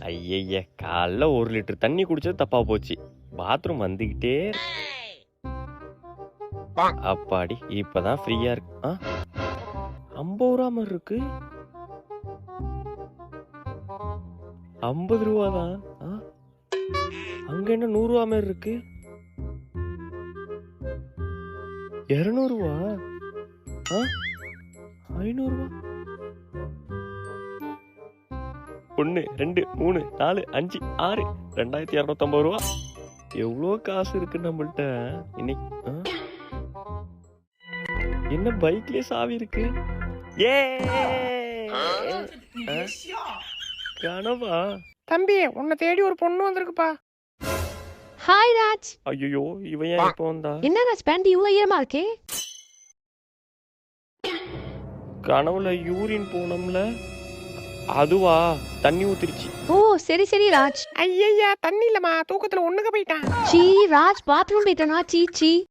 ஐயய்ய காலைல ஒரு லிட்டர் தண்ணி குடிச்சது தப்பா போச்சு. பாத்ரூம் வந்துகிட்டே. அப்பாடி இப்பதான் ஃப்ரீயா இருக்கு? ஐம்பது ரூபா மாதிரி இருக்கு. ஐம்பது ரூபா தான் ஆ? அங்க என்ன நூறு ரூபா மாதிரி இருக்கு? இருநூறுவா ஐநூறுவா ஒன்று ரெண்டு மூணு நாலு அஞ்சு ஆறு ரெண்டாயிரத்தி இரநூத்தம்பது ரூபா. எவ்வளோ காசு இருக்கு நம்மள்ட்ட? இன்னைக்கு? என்ன பைக்லயே சாவி இருக்கு? ஏ! கனவா? தம்பி உன்னை தேடி ஒரு பொண்ணு வந்திருக்குப்பா. ஹாய் ராஜ். ஐயோ இவன் ஏன் இப்போ வந்தா? என்ன ராஜ் பேண்ட் இவ்வளோ ஈரமா இருக்கே? கனவுல யூரின் போனோம்ல. அதுவா தண்ணி ஊத்திருச்சு. ஓ சரி சரி ராஜ். ஐயய்யா தண்ணி இல்லம்மா தூக்கத்துல ஒண்ணுக்கு போயிட்டான். சீ ராஜ் பாத்ரூம் போயிட்டனா? சீ சீ.